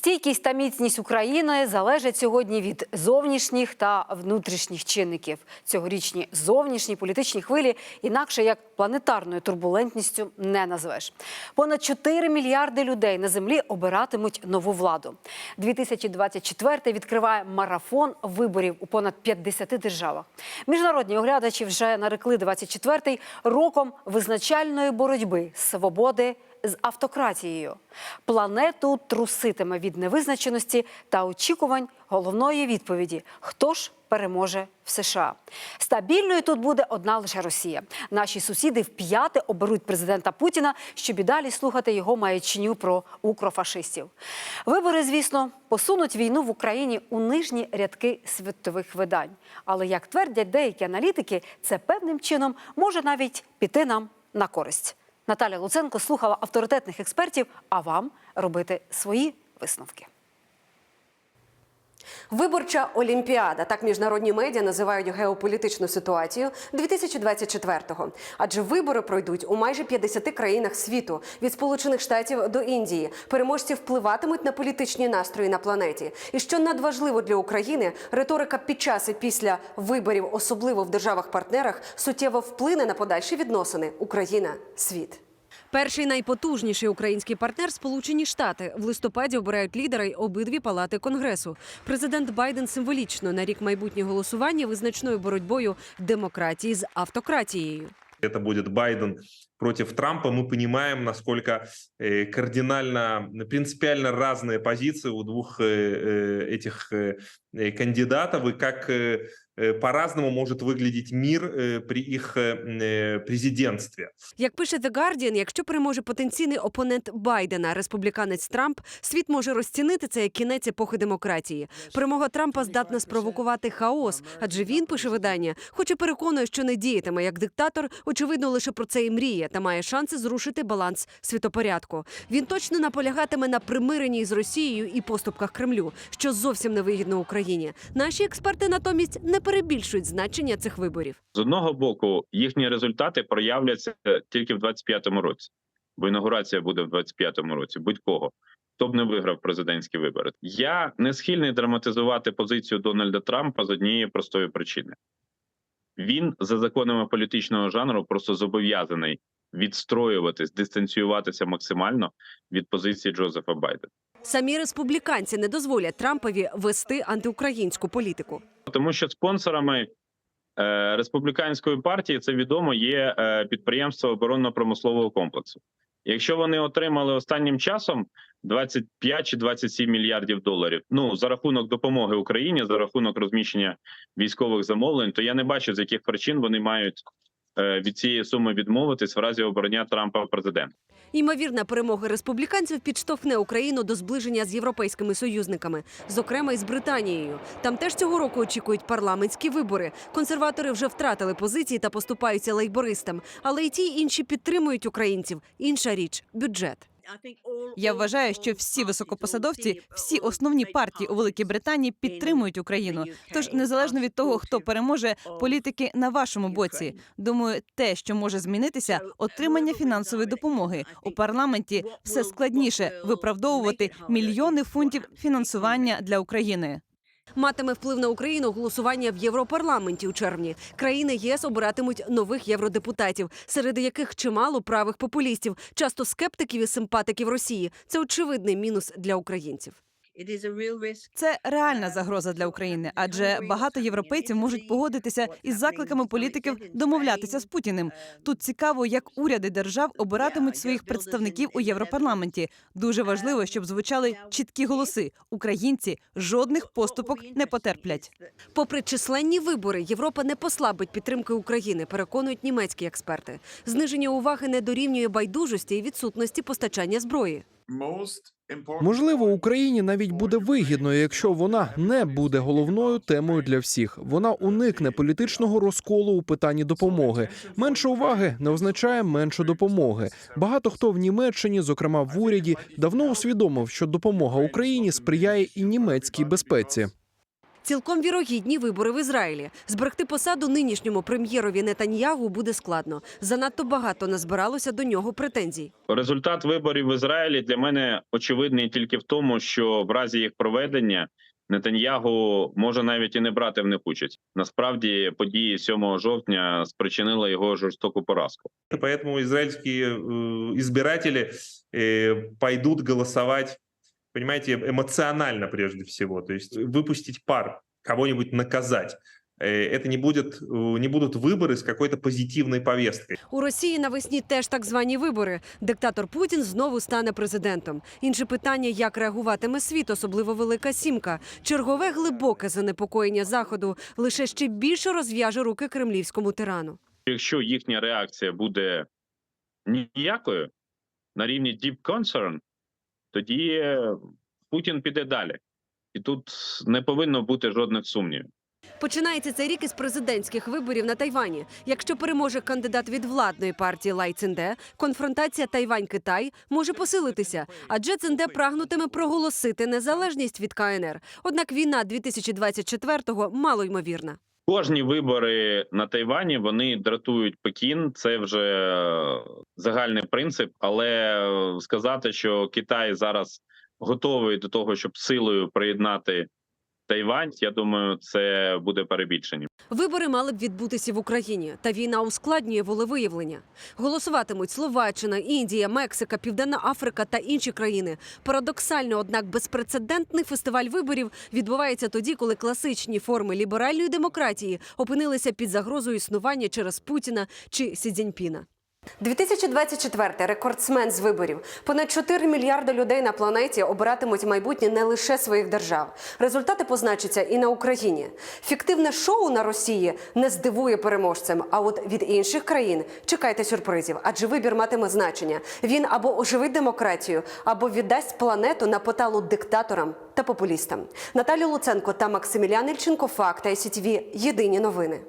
Стійкість та міцність України залежать сьогодні від зовнішніх та внутрішніх чинників. Цьогорічні зовнішні політичні хвилі інакше як планетарною турбулентністю не назвеш. Понад 4 мільярди людей на землі обиратимуть нову владу. 2024 відкриває марафон виборів у понад 50 державах. Міжнародні оглядачі вже нарекли 24-й роком визначальної боротьби свободи з автократією. Планету труситиме від невизначеності та очікувань головної відповіді: хто ж переможе в США? Стабільною тут буде одна лише Росія. Наші сусіди вп'яте оберуть президента Путіна, щоб і далі слухати його маячню про укрофашистів. Вибори, звісно, посунуть війну в Україні у нижні рядки світових видань. Але як твердять деякі аналітики, це певним чином може навіть піти нам на користь. Наталя Луценко слухала авторитетних експертів, а вам робити свої висновки. Виборча олімпіада так міжнародні медіа називають геополітичну ситуацію 2024-го. Адже вибори пройдуть у майже 50 країнах світу від Сполучених Штатів до Індії. Переможці впливатимуть на політичні настрої на планеті. І що надважливо для України, риторика під час і після виборів, особливо в державах-партнерах, суттєво вплине на подальші відносини Україна-світ. Перший найпотужніший український партнер Сполучені Штати в листопаді обирають лідера й обидві палати конгресу. Президент Байден символічно на рік майбутнє голосування визначною боротьбою демократії з автократією. это будет Байден против Трампа, мы понимаем, насколько э, кардинально, принципиально разные позиции у двух э, э, этих э, э, кандидатов и как э, э, по-разному может выглядеть мир э, при их э, э, президентстве. Як пише The Guardian, якщо переможе потенційний опонент Байдена, республіканець Трамп, світ може розцінити це як кінець епохи демократії. Перемога Трампа здатна спровокувати хаос, адже він пише видання, хоч і переконує, що не діятиме як диктатор, очевидно, лише про це і мріє та має шанси зрушити баланс світопорядку. Він точно наполягатиме на примиренні з Росією і поступках Кремлю, що зовсім не вигідно Україні. Наші експерти натомість не перебільшують значення цих виборів. З одного боку, їхні результати проявляться тільки в 25-му році, бо інаугурація буде в 25-му році. Будь-кого. Хто б не виграв президентські вибори. Я не схильний драматизувати позицію Дональда Трампа з однієї простої причини. Він за законами політичного жанру просто зобов'язаний відстроюватись, дистанціюватися максимально від позиції Джозефа Байдена. Самі республіканці не дозволять Трампові вести антиукраїнську політику. Тому що спонсорами е, республіканської партії це відомо є е, підприємства оборонно-промислового комплексу. Якщо вони отримали останнім часом 25 чи 27 мільярдів доларів, ну за рахунок допомоги Україні, за рахунок розміщення військових замовлень, то я не бачу з яких причин вони мають від цієї суми відмовитись в разі обрання Трампа президента. Ймовірна перемога республіканців підштовхне Україну до зближення з європейськими союзниками, зокрема й з Британією. Там теж цього року очікують парламентські вибори. Консерватори вже втратили позиції та поступаються лейбористам, але й ті інші підтримують українців. Інша річ бюджет. Я вважаю, що всі високопосадовці, всі основні партії у Великій Британії підтримують Україну. Тож незалежно від того, хто переможе, політики на вашому боці. Думаю, те, що може змінитися, отримання фінансової допомоги у парламенті все складніше виправдовувати мільйони фунтів фінансування для України. Матиме вплив на Україну голосування в Європарламенті у червні. Країни ЄС обиратимуть нових євродепутатів, серед яких чимало правих популістів, часто скептиків і симпатиків Росії. Це очевидний мінус для українців. Це реальна загроза для України, адже багато європейців можуть погодитися із закликами політиків домовлятися з Путіним. Тут цікаво, як уряди держав обиратимуть своїх представників у Європарламенті. Дуже важливо, щоб звучали чіткі голоси. Українці жодних поступок не потерплять. Попри численні вибори, Європа не послабить підтримки України, переконують німецькі експерти. Зниження уваги не дорівнює байдужості і відсутності постачання зброї. Можливо, Україні навіть буде вигідно, якщо вона не буде головною темою для всіх. Вона уникне політичного розколу у питанні допомоги. Менше уваги не означає менше допомоги. Багато хто в Німеччині, зокрема в уряді, давно усвідомив, що допомога Україні сприяє і німецькій безпеці. Цілком вірогідні вибори в Ізраїлі. Зберегти посаду нинішньому прем'єрові Нетаньягу буде складно. Занадто багато назбиралося до нього претензій. Результат виборів в Ізраїлі для мене очевидний тільки в тому, що в разі їх проведення Нетаньягу може навіть і не брати в них участь. Насправді події 7 жовтня спричинили його жорстоку поразку. И Поэтому израильские э, избиратели э, пойдут голосовать, понимаете, эмоционально прежде всего. То есть выпустить пар, кого-нибудь наказать. Э, Это не, будет, э, не будут выборы с какой-то позитивной повесткой. У Росії навесні теж так звані вибори. Диктатор Путін знову стане президентом. Інше питання, як реагуватиме світ, особливо Велика Сімка. Чергове глибоке занепокоєння заходу лише ще більше розв'яже руки кремлівському тирану. Якщо їхня реакція буде ніякою на рівні deep concern, тоді е, Путін піде далі, і тут не повинно бути жодних сумнівів. Починається цей рік із президентських виборів на Тайвані. Якщо переможе кандидат від владної партії Лай Цинде, конфронтація Тайвань-Китай може посилитися, адже Цинде прагнутиме проголосити незалежність від КНР. Однак війна 2024-го мало ймовірна. Кожні вибори на Тайвані вони дратують Пекін. Це вже е, загальний принцип. Але е, сказати, що Китай зараз готовий до того, щоб силою приєднати Тайвань, я думаю, це буде перебільшення. Вибори мали б відбутися в Україні, та війна ускладнює волевиявлення. Голосуватимуть Словаччина, Індія, Мексика, Південна Африка та інші країни. Парадоксально, однак, безпрецедентний фестиваль виборів відбувається тоді, коли класичні форми ліберальної демократії опинилися під загрозою існування через Путіна чи Сі Цзіньпіна. 2024 рекордсмен з виборів. Понад 4 мільярди людей на планеті обиратимуть майбутнє не лише своїх держав. Результати позначаться і на Україні. Фіктивне шоу на Росії не здивує переможцем. А от від інших країн чекайте сюрпризів, адже вибір матиме значення. Він або оживить демократію, або віддасть планету на поталу диктаторам та популістам. Наталія Луценко та Максимілян Ільченко. Факт ICTV. Єдині новини.